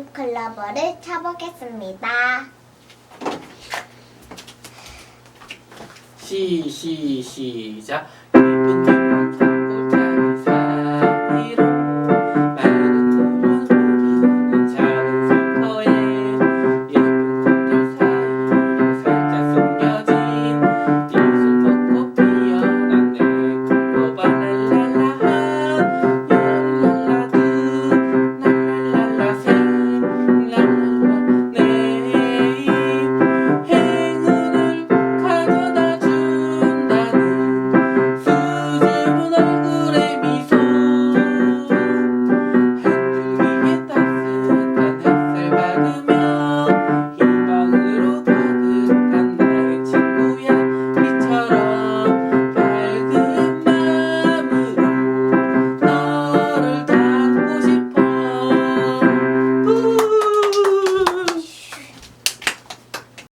그림 클로버를 쳐보겠습니다. 시, 시, 시작. 예쁜